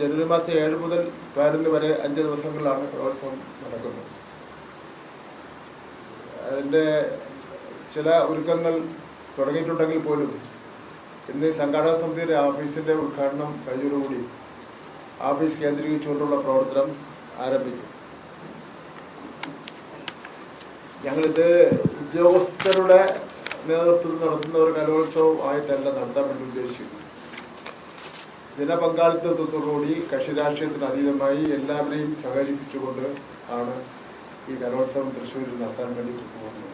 ജനുവരി മാസം ഏഴ് മുതൽ പതിനൊന്ന് വരെ അഞ്ച് ദിവസങ്ങളിലാണ് കലോത്സവം നടക്കുന്നത്. അതിന്റെ ചില ഒരുക്കങ്ങൾ തുടങ്ങിയിട്ടുണ്ടെങ്കിൽ പോലും ഇന്ന് സംഘാടക സമിതിയുടെ ഓഫീസിന്റെ ഉദ്ഘാടനം കഴിഞ്ഞതോടുകൂടി ഓഫീസ് കേന്ദ്രീകരിച്ചുകൊണ്ടുള്ള പ്രവർത്തനം ആരംഭിക്കും. ഞങ്ങളിത് ഉദ്യോഗസ്ഥരുടെ നേതൃത്വത്തിൽ നടത്തുന്ന ഒരു കലോത്സവം ആയിട്ടല്ല നടത്താൻ വേണ്ടി ഉദ്ദേശിക്കുന്നത്. ജനപങ്കാളിത്തത്തോടുകൂടി കക്ഷി രാഷ്ട്രീയത്തിന് അതീതമായി എല്ലാവരെയും സഹകരിപ്പിച്ചുകൊണ്ട് ആണ് ഈ കലോത്സവം തൃശ്ശൂരിൽ നടത്താൻ വേണ്ടി പോകുന്നത്.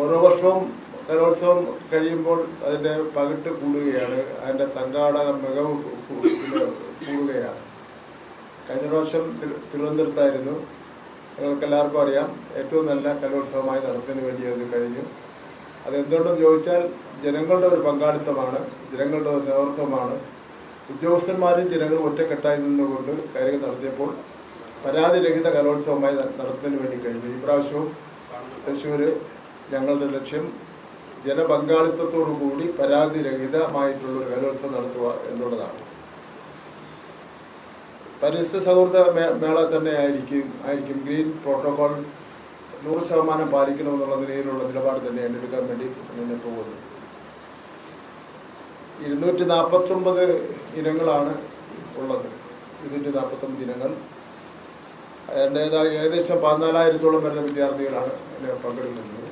ഓരോ വർഷവും കലോത്സവം കഴിയുമ്പോൾ അതിന്റെ പകിട്ട് കൂടുകയാണ്. അതിന്റെ സംഘാടക മികവ് കൂടുകയാണ്. കഴിഞ്ഞ പ്രാവശ്യം തിരുവനന്തപുരത്തായിരുന്നു. നിങ്ങൾക്ക് എല്ലാവർക്കും അറിയാം ഏറ്റവും നല്ല കലോത്സവമായി നടത്തുന്നതിന് വേണ്ടി അത് കഴിഞ്ഞു. അത് എന്തുകൊണ്ടെന്ന് ചോദിച്ചാൽ ജനങ്ങളുടെ ഒരു പങ്കാളിത്തമാണ് ജനങ്ങളുടെ ഒരു നേതൃത്വമാണ്. ഉദ്യോഗസ്ഥന്മാരും ജനങ്ങളും ഒറ്റക്കെട്ടായി നിന്നുകൊണ്ട് കാര്യങ്ങൾ നടത്തിയപ്പോൾ പരാതിരഹിത കലോത്സവമായി നടത്തുന്നതിന് വേണ്ടി കഴിഞ്ഞു. ഈ പ്രാവശ്യവും തൃശ്ശൂർ ഞങ്ങളുടെ ലക്ഷ്യം ജനപങ്കാളിത്തത്തോടു കൂടി പരാതിരഹിതമായിട്ടുള്ള ഒരു കലോത്സവം നടത്തുക എന്നുള്ളതാണ്. പരിസ്ഥിതി സൗഹൃദ മേള തന്നെ ആയിരിക്കും ആയിരിക്കും. ഗ്രീൻ പ്രോട്ടോകോൾ നൂറ് ശതമാനം പാലിക്കണമെന്നുള്ള നിലയിലുള്ള നിലപാട് തന്നെയാണ് എടുക്കാൻ വേണ്ടി മുന്നേ പോകുന്നത്. ഇരുന്നൂറ്റി നാൽപ്പത്തൊമ്പത് ഇനങ്ങളാണ് ഉള്ളത്. ഇരുന്നൂറ്റി നാൽപ്പത്തൊമ്പത് ഇനങ്ങൾ. എന്റെ ഏകദേശം പതിനാലായിരത്തോളം വരുന്ന വിദ്യാർത്ഥികളാണ് എന്നെ പങ്കെടുക്കുന്നത്.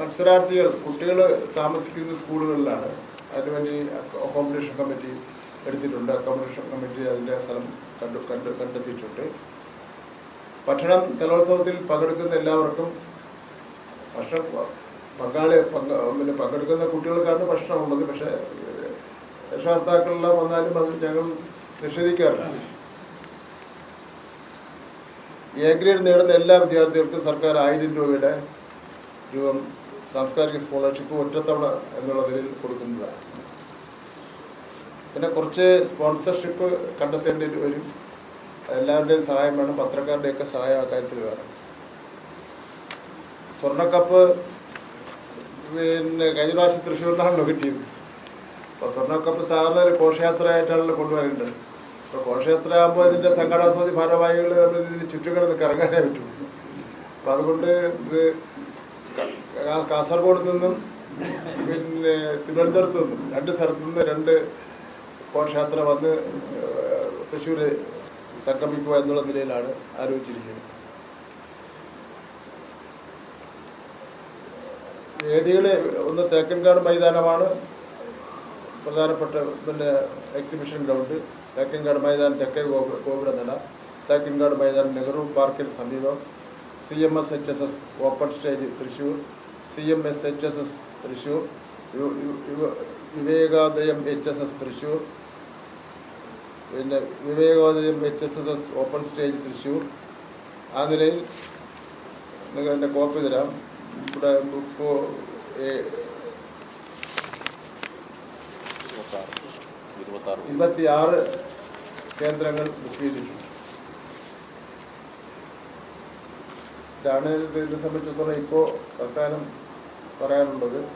മത്സരാർത്ഥികൾ കുട്ടികൾ താമസിക്കുന്ന സ്കൂളുകളിലാണ് അതിനുവേണ്ടി അക്കോമഡേഷൻ കമ്മിറ്റി എടുത്തിട്ടുണ്ട്. അക്കോമഡേഷൻ കമ്മിറ്റി അതിന്റെ സ്ഥലം കണ്ടു കണ്ടു കണ്ടെത്തിയിട്ടുണ്ട്. ഭക്ഷണം കലോത്സവത്തിൽ പങ്കെടുക്കുന്ന എല്ലാവർക്കും ഭക്ഷണം പങ്കാളി പങ്ക പിന്നെ പങ്കെടുക്കുന്ന കുട്ടികൾക്കാണ് ഭക്ഷണമുള്ളത്. പക്ഷേ രക്ഷകർത്താക്കളെല്ലാം വന്നാലും അത് ഞങ്ങൾ നിഷേധിക്കാറില്ല. എ ഗ്രേഡ് നേടുന്ന എല്ലാ വിദ്യാർത്ഥികൾക്കും സർക്കാർ ആയിരം രൂപയുടെ രൂപം സാംസ്കാരിക സ്കോളർഷിപ്പ് ഒറ്റത്തവണ എന്നുള്ള നിലയിൽ കൊടുക്കുന്നതാണ്. പിന്നെ കുറച്ച് സ്പോൺസർഷിപ്പ് കണ്ടെത്തേണ്ടി വരും. എല്ലാവരുടെയും സഹായം വേണം. പത്രക്കാരുടെയൊക്കെ സഹായം ആ കാര്യത്തിൽ വേണം. സ്വർണക്കപ്പ് പിന്നെ കഴിഞ്ഞ പ്രാവശ്യം തൃശ്ശൂരിനാണല്ലോ കിട്ടിയത്. അപ്പോൾ സ്വർണക്കപ്പ് ഒരു ഘോഷയാത്രയായിട്ടാണല്ലോ കൊണ്ടുവരേണ്ടത്. അപ്പോൾ ഘോഷയാത്ര ആകുമ്പോൾ ഇതിന്റെ സംഘടനാ സമിതി ഭാരവാഹികൾ നമ്മൾ ഇതിന് ചുറ്റുകിടന്ന് കറങ്ങാനേ പറ്റൂ. അപ്പം അതുകൊണ്ട് ഇത് കാസർഗോഡ് നിന്നും പിന്നെ തിരുവനന്തപുരത്ത് നിന്നും രണ്ട് സ്ഥലത്തു നിന്ന് രണ്ട് ഘോഷയാത്ര വന്ന് തൃശ്ശൂർ സംഗമിക്കുക എന്നുള്ള നിലയിലാണ് ആലോചിച്ചിരിക്കുന്നത്. വേദികൾ ഒന്ന് തേക്കൻകാട് മൈതാനമാണ് പ്രധാനപ്പെട്ട പിന്നെ എക്സിബിഷൻ ഗ്രൗണ്ട് തേക്കൻകാട് മൈതാനം തെക്കേ ഗോപുര ഗോപുരനട തേക്കൻകാട് മൈതാനം നെഹ്റു പാർക്കിന് സമീപം. C M S H S S open stage Thrissur C M S H S S Thrissur Vivekodayam H S S Thrissur പിന്നെ Vivekodayam H S S S open stage Thrissur ആ നിലയിൽ നിങ്ങൾക്ക് എന്റെ കോപ്പി തരാം. ഇവിടെ ഇപ്പോൾ ഇരുപത്തിയാറ് കേന്ദ്രങ്ങൾ ബുക്ക് ചെയ്തിട്ടുണ്ട്. ഇതാണ് ഇതിനെ സംബന്ധിച്ചിടത്തോളം ഇപ്പോൾ തൽക്കാലം പറയാനുള്ളത്.